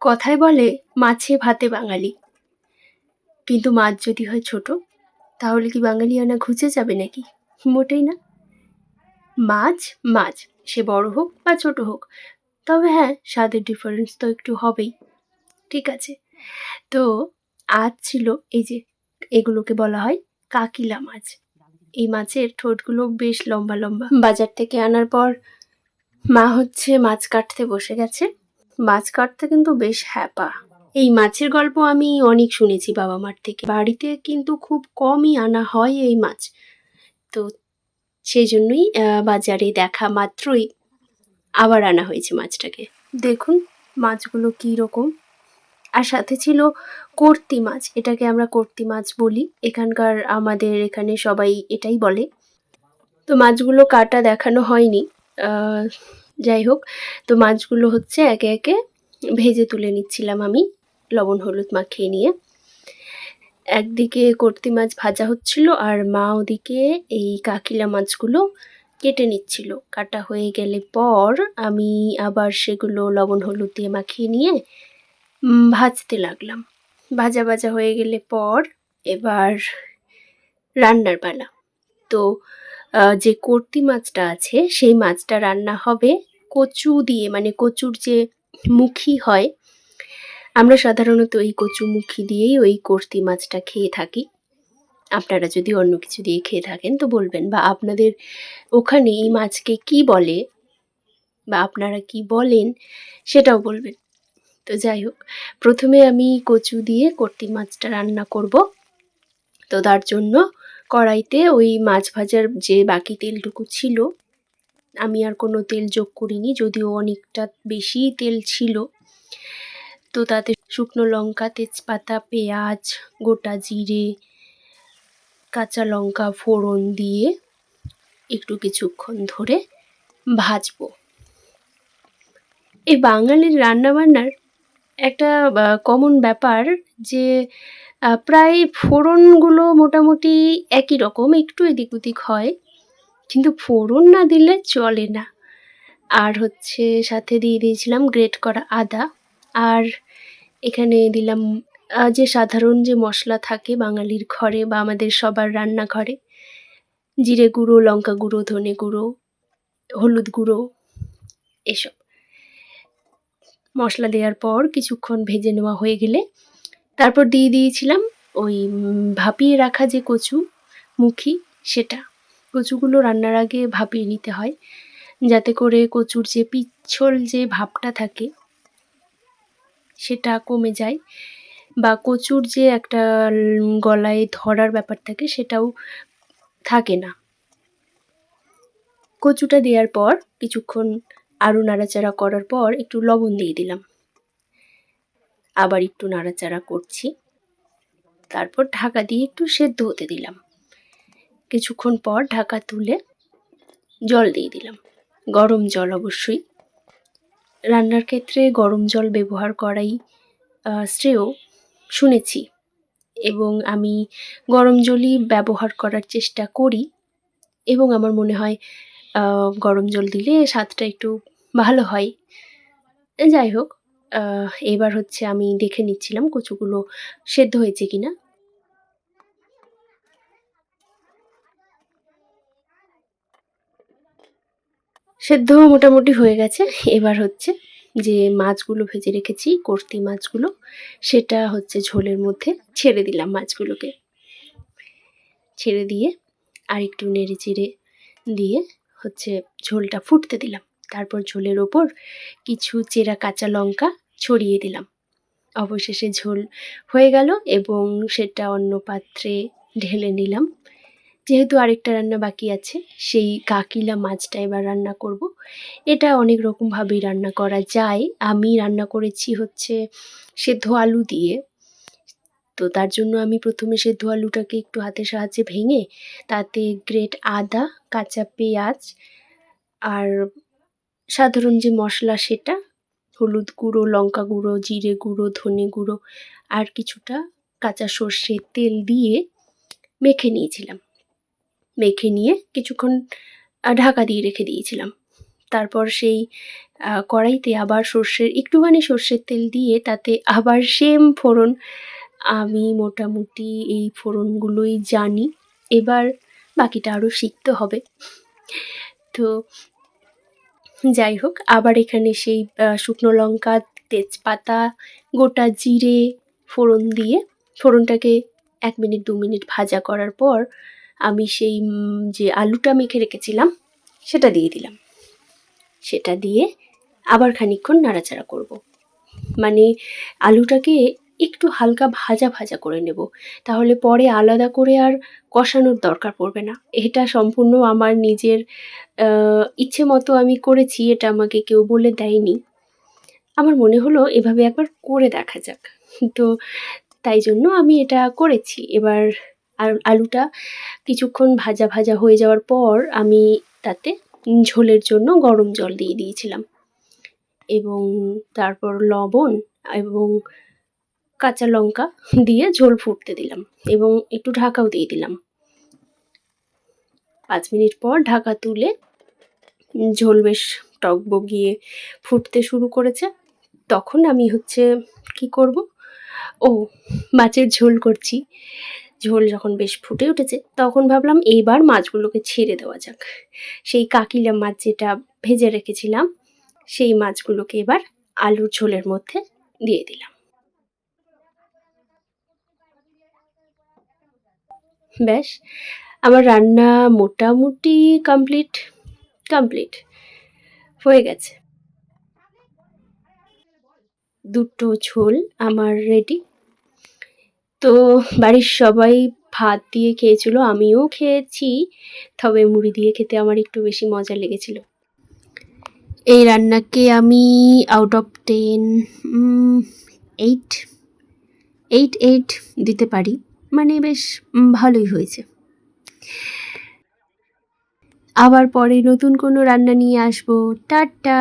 কথায় বলে, মাছে ভাতে বাঙালি। কিন্তু মাছ যদি হয় ছোট, তাহলে কি বাঙালিয়ানা ঘুচে যাবে নাকি? মোটেই না। মাছ মাছ, সে বড় হোক বা ছোট হোক। তবে হ্যাঁ স্বাদের ডিফারেন্স তো একটু হবেই। ঠিক আছে। তো, আজ ছিল এই যে, এগুলোকে বলা হয় কাকিলা মাছ। এই মাছের ঠোঁটগুলো বেশ লম্বা লম্বা। বাজার থেকে আনার পর মা হচ্ছে মাছ কাটতে বসে গেছে। মাছ কাটতে কিন্তু বেশ হ্যাপা। এই মাছের গল্প আমি অনেক শুনেছি বাবা মার থেকে। বাড়িতে কিন্তু খুব কমই আনা হয় এই মাছ। তো সেই জন্যই বাজারে দেখা মাত্রই আবার আনা হয়েছে মাছটাকে। দেখুন মাছগুলো কী রকম। আর সাথে ছিল কর্তি মাছ। এটাকে আমরা কর্তি মাছ বলি। এখানকার আমাদের এখানে সবাই এটাই বলে। তো মাছগুলো কাটা দেখানো হয়নি। যাই হোক, তো মাছগুলো হচ্ছে একে একে ভেজে তুলে নিচ্ছিলাম আমি। লবণ, হলুদ মাখিয়ে নিয়ে। একদিকে কর্তি মাছ ভাজা হচ্ছিল আর মা ওদিকে এই কাকিলা মাছগুলো কেটে নিচ্ছিল। কাটা হয়ে গেলে পর আমি আবার সেগুলো লবণ, হলুদ দিয়ে মাখিয়ে নিয়ে ভাজতে লাগলাম। ভাজা ভাজা হয়ে গেলে পর এবার রান্নার পালা। তো যে কর্তি মাছটা আছে, সেই মাছটা রান্না হবে কচু দিয়ে মানে কচুর যে মুখি হয়, আমরা সাধারণত এই কচু মুখি দিয়েই ওই কর্তি মাছটা খেয়ে থাকি। আপনারা যদি অন্য কিছু দিয়ে খেয়ে থাকেন, তো বলবেন, বা আপনাদের ওখানে এই মাছকে কি বলে, বা আপনারা কি বলেন, সেটাও বলবেন। তো যাই হোক, প্রথমে আমি কচু দিয়ে কর্তি মাছটা রান্না করব। তো তার জন্য কড়াইতে ওই মাছ ভাজার যে বাকি তেলটুকু ছিল, আমি আর কোনো তেল যোগ করিনি, যদিও অনেকটা বেশি তেল ছিল। তো তাতে শুকনো লঙ্কা, তেজপাতা, পেঁয়াজ, গোটা জিরে, কাঁচা লঙ্কা ফোড়ন দিয়ে একটু কিছুক্ষণ ধরে ভাজবো। এই বাঙালির রান্নাবান্নার একটা কমন ব্যাপার যে প্রায় ফোড়নগুলো মোটামুটি একই রকম, একটু এদিক ওদিক হয়, কিন্তু ফোড়ন না দিলে চলে না। আর হচ্ছে সাথে দিয়ে দিয়েছিলাম গ্রেট করা আদা, আর এখানে দিলাম যে সাধারণ যে মশলা থাকে বাঙালির ঘরে বা আমাদের সবার রান্নাঘরে, জিরে গুঁড়ো, লঙ্কা গুঁড়ো, ধনে গুঁড়ো, হলুদ গুঁড়ো, এসব। মশলা দেওয়ার পর কিছুক্ষণ ভেজে নেওয়া হয়ে গেলে তারপর দিয়ে দিয়েছিলাম ওই ভাপিয়ে রাখা যে কচু মুখি, সেটা। কচুগুলো রান্নার আগে ভাপিয়ে নিতে হয়, যাতে করে কচুর যে পিচ্ছল যে ভাবটা থাকে, সেটা কমে যায় বা কচুর যে একটা গলায় ধরার ব্যাপার থাকে, সেটাও থাকে না। কচুটা দেওয়ার পর, কিছুক্ষণ আরও নাড়াচাড়া করার পর একটু লবণ দিয়ে দিলাম। আবার একটু নাড়াচাড়া করছি। তারপর ঢাকা দিয়ে একটু সেদ্ধ হতে দিলাম। কিছুক্ষণ পর ঢাকা তুলে জল দিয়ে দিলাম। গরম জল অবশ্যই। রান্নার ক্ষেত্রে গরম জল ব্যবহার করাই শ্রেয়, শুনেছি। এবং আমি গরম জলই ব্যবহার করার চেষ্টা করি। এবং আমার মনে হয় গরম জল দিলে স্বাদটা একটু ভালো হয়। যাই হোক এবার হচ্ছে আমি দেখে নিচ্ছিলাম কচুগুলো সেদ্ধ হয়েছে কিনা। সেদ্ধ মোটামুটি হয়ে গেছে। এবার হচ্ছে যে মাছগুলো ভেজে রেখেছি, কর্তি মাছগুলো, সেটা হচ্ছে ঝোলের মধ্যে ছেড়ে দিলাম মাছগুলোকে। ছেড়ে দিয়ে আর একটু নেড়ে চেড়ে দিয়ে হচ্ছে ঝোলটা ফুটতে দিলাম। তারপর ঝোলের ওপর কিছু চেরা কাঁচা লঙ্কা ছড়িয়ে দিলাম। অবশেষে ঝোল হয়ে গেল এবং সেটা অন্য পাত্রে ঢেলে নিলাম। যেহেতু আরেকটা রান্না বাকি আছে, সেই কাকিলা মাছটা এবার রান্না করব। এটা অনেক রকমভাবেই রান্না করা যায়। আমি রান্না করেছি হচ্ছে সেদ্ধ আলু দিয়ে। তো তার জন্য আমি প্রথমে সেদ্ধ আলুটাকে একটু হাতের সাহায্যে ভেঙে তাতে গ্রেট আদা, কাঁচা পেঁয়াজ আর সাধারণ যে মশলা সেটা, হলুদ গুঁড়ো, লঙ্কা গুঁড়ো, জিরে গুঁড়ো, ধনে গুঁড়ো আর কিছুটা কাঁচা সর্ষের তেল দিয়ে মেখে নিয়েছিলাম মেখে নিয়ে কিছুক্ষণ ঢাকা দিয়ে রেখে দিয়েছিলাম তারপর সেই কড়াইতে আবার সর্ষের, একটুখানি সর্ষের তেল দিয়ে তাতে আবার সেম ফোড়ন। আমি মোটামুটি এই ফোড়নগুলোই জানি। এবার বাকিটা আরও শিখতে হবে। তো যাই হোক আবার এখানে সেই শুকনো লঙ্কা, তেজপাতা, গোটা জিরে ফোড়ন দিয়ে ফোড়নটাকে এক মিনিট দু মিনিট ভাজা করার পর আমি সেই যে আলুটা মেখে রেখেছিলাম সেটা দিয়ে দিলাম। সেটা দিয়ে আবার খানিকক্ষণ নাড়াচাড়া করব। মানে আলুটাকে একটু হালকা ভাজা, ভাজা করে নেব। তাহলে পরে আলাদা করে আর কষানোর দরকার পড়বে না। এটা সম্পূর্ণ আমার নিজের ইচ্ছে মতো আমি করেছি। এটা আমাকে কেউ বলে দেয়নি। আমার মনে হলো এভাবে একবার করে দেখা যাক। তো তাই জন্য আমি এটা করেছি। এবার আর আলুটা কিছুক্ষণ ভাজা, ভাজা হয়ে যাওয়ার পর আমি তাতে ঝোলের জন্য গরম জল দিয়ে দিয়েছিলাম। এবং তারপর লবণ এবং কাঁচা লঙ্কা দিয়ে ঝোল ফুটতে দিলাম এবং একটু ঢাকাও দিয়ে দিলাম। পাঁচ মিনিট পর ঢাকা তুলে ঝোল বেশ টক বগিয়ে ফুটতে শুরু করেছে। তখন আমি হচ্ছে কি করব? ও, মাছের ঝোল করছি। ঝোল যখন বেশ ফুটে উঠেছে তখন ভাবলাম এইবার মাছগুলোকে ছেড়ে দেওয়া যাক। সেই কাকিলা মাছ যেটা ভেজে রেখেছিলাম, সেই মাছগুলোকে এবার আলুর ঝোলের মধ্যে দিয়ে দিলাম। ব্যাস আমার রান্না মোটামুটি কমপ্লিট, কমপ্লিট হয়ে গেছে। দুটো ঝোল আমার রেডি। তো বাড়ির সবাই ভাত দিয়ে খেয়েছিল। আমিও খেয়েছি। তবে মুড়ি দিয়ে খেতে আমার একটু বেশি মজা লেগেছিল। এই রান্নাকে আমি আউট অফ 10 উম 8, 8, 8 দিতে পারি। মানে বেশ ভালোই হয়েছে। আবার পরে নতুন কোনো রান্না নিয়ে আসব। টাটা।